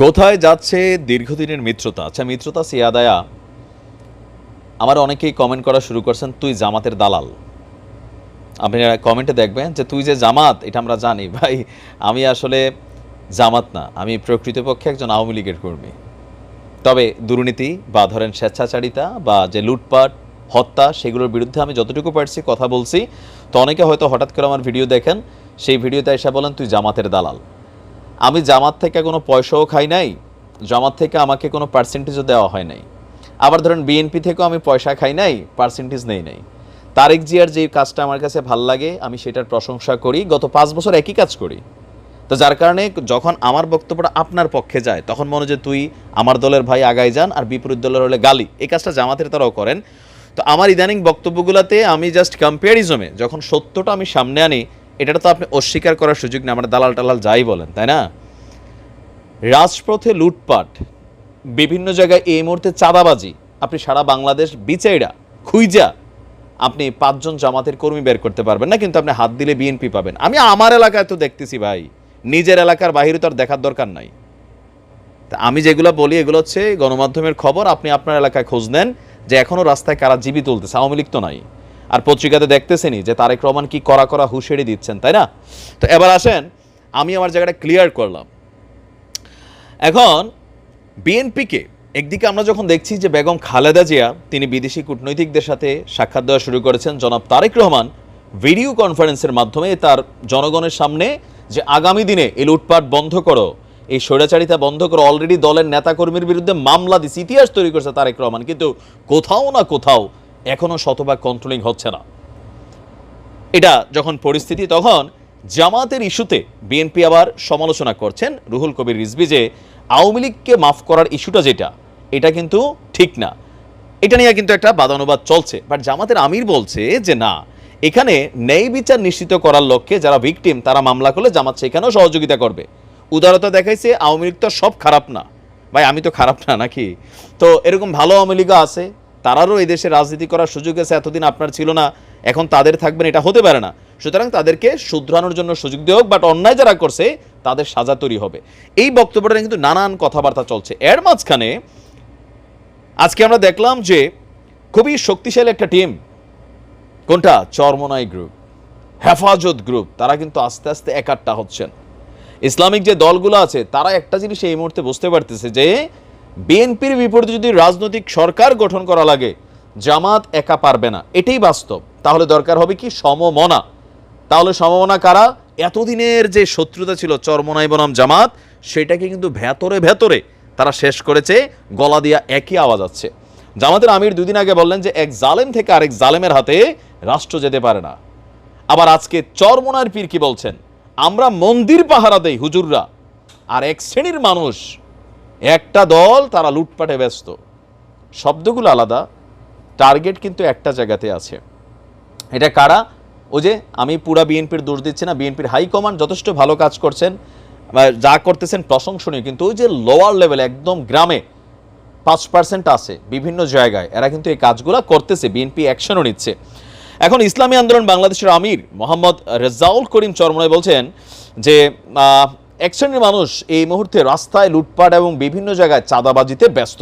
কোথায় যাচ্ছে দীর্ঘদিনের মিত্রতা? আচ্ছা মিত্রতা সিয়াদায়া, আমার অনেকেই কমেন্ট করা শুরু করছেন, তুই জামাতের দালাল। আপনি কমেন্টে দেখবেন যে, তুই যে জামাত, এটা আমরা জানি। ভাই, আমি আসলে জামাত না, আমি প্রকৃতপক্ষে একজন আওয়ামী লীগের কর্মী। তবে দুর্নীতি বা ধরেন স্বেচ্ছাচারিতা বা যে লুটপাট, হত্যা, সেগুলোর বিরুদ্ধে আমি যতটুকু পারছি কথা বলছি। তো অনেকে হয়তো হঠাৎ করে আমার ভিডিও দেখেন, সেই ভিডিওতে এসে বলেন, তুই জামাতের দালাল। আমি জামাত থেকে কোনো পয়সাও খাই নাই, জামাত থেকে আমাকে কোনো পার্সেন্টেজও দেওয়া হয় নাই। আবার ধরেন বিএনপি থেকেও আমি পয়সা খাই নাই পার্সেন্টেজ নেই নাই। তারেক জিয়ার যে কাজটা আমার কাছে ভালো লাগে, আমি সেটার প্রশংসা করি, গত পাঁচ বছর একই কাজ করি। তো যার কারণে যখন আমার বক্তব্যটা আপনার পক্ষে যায়, তখন মনে যে তুই আমার দলের ভাই আগায় যান আর বিপরীত দলের হলে গালি। এই কাজটা জামাতের তারাও করেন। তো আমার ইদানিং বক্তব্যগুলোতে আমি জাস্ট কম্পেয়ারিজমে যখন সত্যটা আমি সামনে আনি এটা তো আপনি অস্বীকার করার সুযোগ নেই, আমার দালাল টালাল যাই বলেন, তাই না? রাজপথে লুটপাট, বিভিন্ন জায়গায় এই মুহূর্তে চাঁদাবাজি, আপনি সারা বাংলাদেশ বিচাইরা, খুইজা, আপনি পাঁচজন জামাতের কর্মী বের করতে পারবেন না, কিন্তু আপনি হাত দিলে বিএনপি পাবেন। আমি আমার এলাকায় তো দেখতেছি ভাই, নিজের এলাকার বাহিরে তো আর দেখার দরকার নাই। তা আমি যেগুলো বলি, এগুলো হচ্ছে গণমাধ্যমের খবর, আপনি আপনার এলাকায় খোঁজ নেন যে এখনও রাস্তায় কারা জীবিত তুলতেছে আওয়ামী লীগ তো নাই। আর পত্রিকাতে দেখতেছেনি যে তারেক রহমান কি করা করা হুঁশিয়ারি দিচ্ছেন, তাই না? তো এবার আসেন, আমি আমার জায়গাটা ক্লিয়ার করলাম। এখন বিএনপিকে একদিকে আমরা যখন দেখছি যে বেগম খালেদা জিয়া, তিনি বিদেশি কূটনৈতিকদের সাথে সাক্ষাৎ দেওয়া শুরু করেছেন, জনাব তারেক রহমান ভিডিও কনফারেন্সের মাধ্যমে তার জনগণের সামনে যে আগামী দিনে এই লুটপাট বন্ধ করো, এই স্বৈরাচারিতা বন্ধ করো অলরেডি দলের নেতাকর্মীর বিরুদ্ধে মামলা দিচ্ছে ইতিহাস তৈরি করছে তারেক রহমান, কিন্তু কোথাও না কোথাও এখনও শতভাগ কন্ট্রোলিং হচ্ছে না। এটা যখন পরিস্থিতি, তখন জামাতের ইস্যুতে বিএনপি আবার সমালোচনা করছেন রুহুল কবির রিজভি যে আওয়ামী লীগকে মাফ করার ইস্যুটা যেটা, এটা কিন্তু ঠিক না। এটা নিয়ে কিন্তু একটা বাদানুবাদ চলছে। বাট জামাতের আমির বলছে যে না, এখানে ন্যায় বিচার নিশ্চিত করার লক্ষ্যে যারা ভিকটিম তারা মামলা করলে জামাত সেখানেও সহযোগিতা করবে। উদারতা দেখাইছে আওয়ামী লীগ তো সব খারাপ না। ভাই, আমি তো খারাপ না নাকি? তো এরকম ভালো আওয়ামী লীগও আছে তারারও এই দেশে রাজনীতি করার সুযোগ আছে, এতদিন আপনার ছিল না, এখন তাদের থাকবেন, এটা হতে পারে না। সুতরাং তাদেরকে শুধরানোর জন্য সুযোগ দেওয়া হোক বাট অন্যায় যারা করছে, তাদের সাজা তৈরি হবে। এই বক্তব্যটা কিন্তু নানান কথাবার্তা চলছে। এর মাঝখানে আজকে আমরা দেখলাম যে খুবই শক্তিশালী একটা টিম কোনটা? চরমনাই গ্রুপ হেফাজত গ্রুপ তারা কিন্তু আস্তে আস্তে একাট্টা হচ্ছেন। ইসলামিক যে দলগুলো আছে, তারা একটা জিনিস এই মুহূর্তে বুঝতে পারতেছে যে বিএনপির বিপরীতে যদি রাজনৈতিক সরকার গঠন করা লাগে, জামাত একা পারবে না। এটাই বাস্তব। তাহলে দরকার হবে কি সমমনা? তাহলে সমমনা কারা? এতদিনের যে শত্রুতা ছিল, চরমনাই বনাম জামাত, সেটাকে কিন্তু ভেতরে ভেতরে তারা শেষ করেছে, গলা দিয়া একই আওয়াজ আছে। জামাতের আমির দুদিন আগে বললেন যে, এক জালেম থেকে আরেক জালেমের হাতে রাষ্ট্র যেতে পারে না। আবার আজকে চরমনার পীর কি বলছেন? আমরা মন্দির পাহারা দেই হুজুররা, আর এক শ্রেণির মানুষ একটা দল তারা লুটপাটে ব্যস্ত। শব্দগুলো আলাদা, টার্গেট কিন্তু একটা জায়গাতে আছে। এটা কারা? ওই যে আমি পুরা বিএনপির দোষ দিচ্ছি না, বিএনপির হাইকমান্ড যথেষ্ট ভালো কাজ করছেন যা করতেছেন প্রশংসনীয়, কিন্তু ওই যে লোয়ার লেভেল একদম গ্রামে পাঁচ পার্সেন্ট আছে বিভিন্ন জায়গায়, এরা কিন্তু এই কাজগুলো করতেছে, বিএনপি অ্যাকশনও নিচ্ছে। এখন ইসলামী আন্দোলন বাংলাদেশের আমির মোহাম্মদ রেজাউল করিম চরমনায় বলছেন যে এক শ্রেণির মানুষ এই মুহূর্তে রাস্তায় লুটপাট এবং বিভিন্ন জায়গায় চাঁদাবাজিতে ব্যস্ত।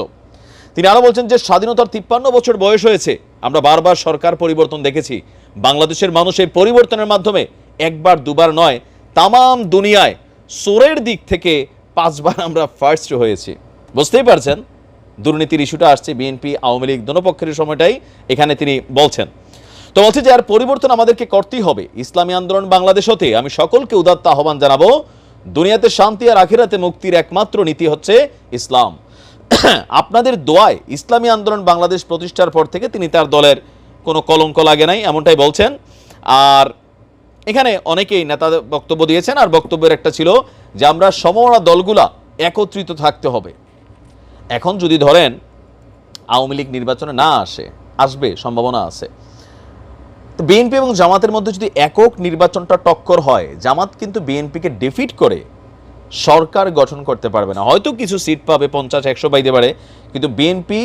তিনি আরও বলছেন যে স্বাধীনতার তিপ্পান্ন বছর বয়স হয়েছে। আমরা বারবার সরকার পরিবর্তন দেখেছি। বাংলাদেশের মানুষ এই পরিবর্তনের মাধ্যমে একবার, দুবার নয়, তামাম দুনিয়ায় সোরের দিক থেকে পাঁচবার আমরা ফার্স্ট হয়েছি। বুঝতেই পারছেন? দুর্নীতির ইস্যুটা আসছে বিএনপি আওয়ামী লীগ দোনোপক্ষের সময়টাই এখানে তিনি বলছেন। তো বলছে যে আর পরিবর্তন আমাদেরকে করতেই হবে। ইসলামী আন্দোলন বাংলাদেশ হতে আমি সকলকে উদাত্ত আহ্বান জানাব দুনিয়াতে শান্তি আর আখিরাতে মুক্তির একমাত্র নীতি হচ্ছে ইসলাম। আপনাদের দোয়ায় ইসলামী আন্দোলন বাংলাদেশ প্রতিষ্ঠার পর থেকে তিনি তার দলের কোনো কলঙ্ক লাগে নাই, এমনটাই বলছেন। আর এখানে অনেকেই নেতাদের বক্তব্য দিয়েছেন, আর বক্তব্যের একটা ছিল যে আমরা সমমনা দলগুলা একত্রিত থাকতে হবে। এখন যদি ধরেন আওয়ামী লীগ নির্বাচনে না আসে, আসবে, সম্ভাবনা আছে। বিএনপি এবং জামাতের মধ্যে যদি একক নির্বাচনটা টক্কর হয়, জামাত কিন্তু বিএনপিকে ডিফিট করে সরকার গঠন করতে পারবে না। হয়তো কিছু সিট পাবে, পঞ্চাশ, একশো পাইতে পারে, কিন্তু বিএনপি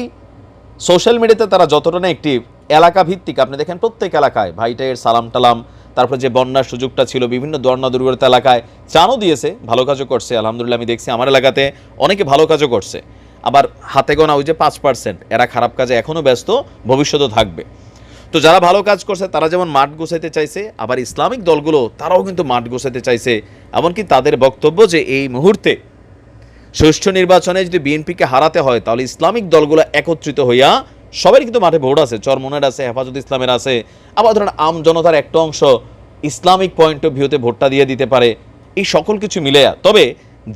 সোশ্যাল মিডিয়াতে তারা যতটা না একটি এলাকা ভিত্তিক, আপনি দেখেন প্রত্যেক এলাকায় ভাইটাইয়ের সালাম টালাম, তারপর যে বন্যার সুযোগটা ছিল, বিভিন্ন দর্ণা দুর্গত এলাকায় চানও দিয়েছে, ভালো কাজও করছে, আলহামদুলিল্লাহ আমি দেখছি আমার এলাকাতে অনেকে ভালো কাজও করছে। আবার হাতে গোনা ওই যে পাঁচ পার্সেন্ট এরা খারাপ কাজে এখনও ব্যস্ত, ভবিষ্যতেও থাকবে। তো যারা ভালো কাজ করছে, তারা যেমন মাঠ গোছাইতে চাইছে, আবার ইসলামিক দলগুলো, তারাও কিন্তু মাঠ গোছাইতে চাইছে। এমনকি তাদের বক্তব্য যে এই মুহূর্তে সুষ্ঠু নির্বাচনে যদি বিএনপিকে হারাতে হয়, তাহলে ইসলামিক দলগুলো একত্রিত হইয়া সবারই কিন্তু মাঠে ভোট আছে। চরমনের আছে, হেফাজত ইসলামের আছে। আবার ধরেন আম জনতার একটা অংশ ইসলামিক পয়েন্ট অফ ভিউতে ভোটটা দিয়ে দিতে পারে। এই সকল কিছু মিলে তবে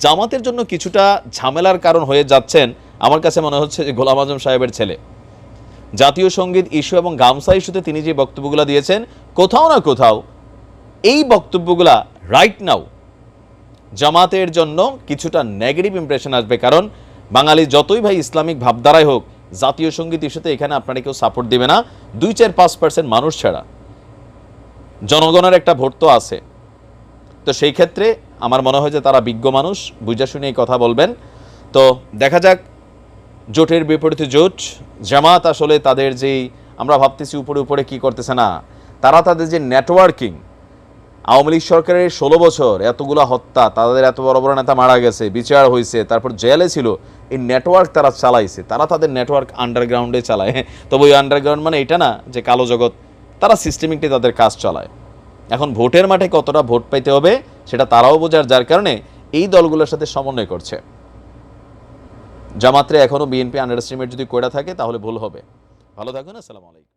জামাতের জন্য কিছুটা ঝামেলার কারণ হয়ে যাচ্ছেন আমার কাছে মনে হচ্ছে যে গোলাম আজম সাহেবের ছেলে। জাতীয় সংগীত ইস্যু এবং গামসা ইস্যুতে তিনি যে বক্তব্যগুলো দিয়েছেন, কোথাও না কোথাও এই বক্তব্যগুলা রাইট নাও জামাতের জন্য কিছুটা নেগেটিভ ইমপ্রেশন আসবে। কারণ বাঙালি যতই ভাই ইসলামিক ভাবধারায় হোক, জাতীয় সংগীত ইস্যুতে এখানে আপনারা কেউ সাপোর্ট দেবে না। দুই চার পাঁচ পার্সেন্ট মানুষ ছাড়া। জনগণের একটা ভোট তো আছে। তো সেই ক্ষেত্রে আমার মনে হয় যে তারা বিজ্ঞ মানুষ বুঝা শুনে এই কথা বলবেন। তো দেখা যাক জোটের বিপরীতে জোট, জামাত আসলে তাদের যেই আমরা ভাবতেছি উপরে উপরে কি করতেছে না, তারা তাদের যে নেটওয়ার্কিং আওয়ামী লীগ সরকারের ষোলো বছর এতগুলো হত্যা, তাদের এত বড় বড় নেতা মারা গেছে, বিচার হয়েছে তারপর জেলে ছিল, এই নেটওয়ার্ক তারা চালাইছে, তারা তাদের নেটওয়ার্ক আন্ডারগ্রাউন্ডে চালায়। তবে ওই আন্ডারগ্রাউন্ড মানে এটা না যে কালো জগৎ, তারা সিস্টেমিকলি তাদের কাজ চালায়। এখন ভোটের মাঠে কতটা ভোট পাইতে হবে, সেটা তারাও বোঝার, যার কারণে এই দলগুলোর সাথে সমন্বয় করছে। জামাত্রে এখনও বিএনপি আন্ডার এস্টিমেট যদি করে থাকে, তাহলে ভুল হবে। ভালো থাকুন আসসালামু আলাইকুম।